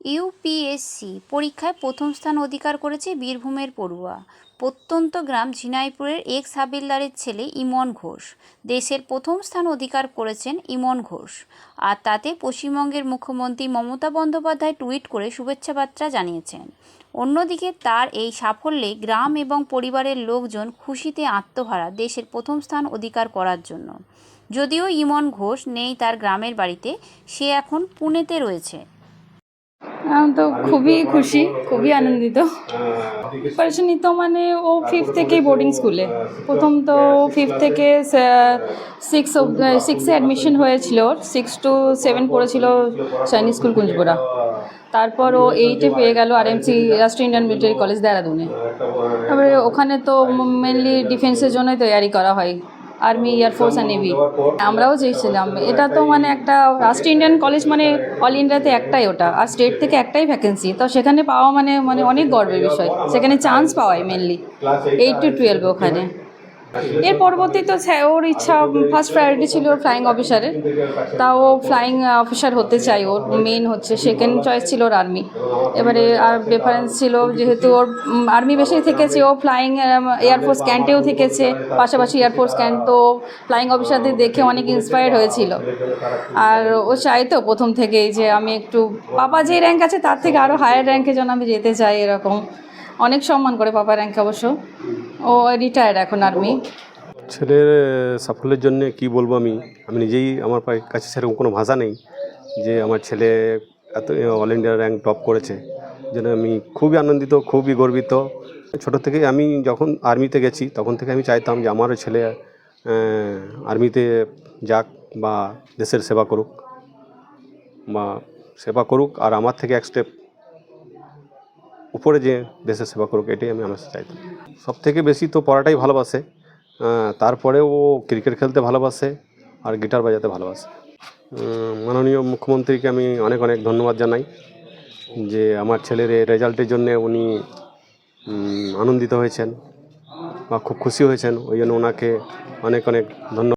UPSC পরীক্ষায় প্রথম স্থান অধিকার করেছে বীরভূমের পড়ুয়া। প্রত্যন্ত গ্রাম ঝিনাইপুরের এক্স হাবিলদারের ছেলে ইমন ঘোষ। দেশের প্রথম স্থান অধিকার করেছেন ইমন ঘোষ। আর তাতে পশ্চিমবঙ্গের মুখ্যমন্ত্রী মমতা বন্দ্যোপাধ্যায় টুইট করে শুভেচ্ছা বার্তা জানিয়েছেন। অন্যদিকে তার এই সাফল্যে গ্রাম এবং পরিবারের লোকজন খুশিতে আত্মহারা দেশের প্রথম স্থান অধিকার করার জন্য। যদিও ইমন ঘোষ নেই তার গ্রামের বাড়িতে, সে এখন পুনেতে রয়েছে। তো খুবই খুশি, খুবই আনন্দিত। পরেশানি তো মানে ও ফিফথ থেকেই বোর্ডিং স্কুলে প্রথম তো ফিফথ থেকে সিক্স সিক্সে অ্যাডমিশন হয়েছিল। সিক্স টু সেভেন পড়েছিল সৈনিক স্কুল কুঞ্জপুরা তারপর ও এইটে পেয়ে গেল আর MC Rashtriya Indian military college দেহরাদুনে তারপরে ওখানে তো মেনলি ডিফেন্সের জন্যই তৈরি করা হয়। আর্মি এয়ারফোর্স আর নেভি আমরাও চেয়েছিলাম। এটা তো মানে একটা রাষ্ট্র ইন্ডিয়ান কলেজ মানে অল ইন্ডিয়াতে একটাই ওটা। আর স্টেট থেকে একটাই ভ্যাকেন্সি তো সেখানে পাওয়া মানে মানে অনেক গর্বের বিষয়। সেখানে চান্স পাওয়াই মেনলি এইট টু টুয়েলভ ওখানে। এর পরবর্তী তো ওর ইচ্ছা ফার্স্ট প্রায়োরিটি ছিল ওর ফ্লাইং অফিসারের তা ও ফ্লাইং অফিসার হতে চাই ওর মেন হচ্ছে সেকেন্ড চয়েস ছিল ওর আর্মি এবারে আর প্রেফারেন্স ছিল যেহেতু ওর আর্মি বেশি থেকেছে, ও ফ্লাইং এয়ারফোর্স ক্যান্টেও থেকেছে। পাশাপাশি এয়ারফোর্স ক্যান্ট তো ফ্লাইং অফিসারদের দেখে অনেক ইন্সপায়ার্ড হয়েছিল। আর ও চাইতো প্রথম থেকেই যে আমি একটু, পাপা যে র্যাঙ্ক আছে তার থেকে আরও হায়ার র্যাঙ্কে যেন আমি যেতে চাই এরকম। অনেক সম্মান করে পাপা র্যাঙ্ক অবশ্য। ও রিটায়ার্ড এখন আর্মি ছেলের সাফল্যের জন্য কি বলব আমি? আমি নিজেই আমার কাছে সেরকম কোনো ভাষা নেই যে আমার ছেলে এত অল ইন্ডিয়া র্যাঙ্ক টপ করেছে। যেন আমি খুবই আনন্দিত, খুবই গর্বিত। ছোটো থেকেই আমি যখন আর্মিতে গেছি, তখন থেকে আমি চাইতাম যে আমারও ছেলে আর্মিতে যাক বা দেশের সেবা করুক বা সেবা করুক, আর আমার থেকে এক স্টেপ উপরে যে দেশের সেবা করুক, এটাই আমি আমার চাইতাম। সব থেকে বেশি তো পড়াটাই ভালোবাসে। তারপরে ও ক্রিকেট খেলতে ভালোবাসে আর গিটার বাজাতে ভালোবাসে। মাননীয় মুখ্যমন্ত্রীকে আমি অনেক অনেক ধন্যবাদ জানাই যে আমার ছেলের রেজাল্টের জন্যে উনি আনন্দিত হয়েছেন বা খুব খুশি হয়েছেন। ওই জন্য ওনাকে অনেক অনেক ধন্যবাদ।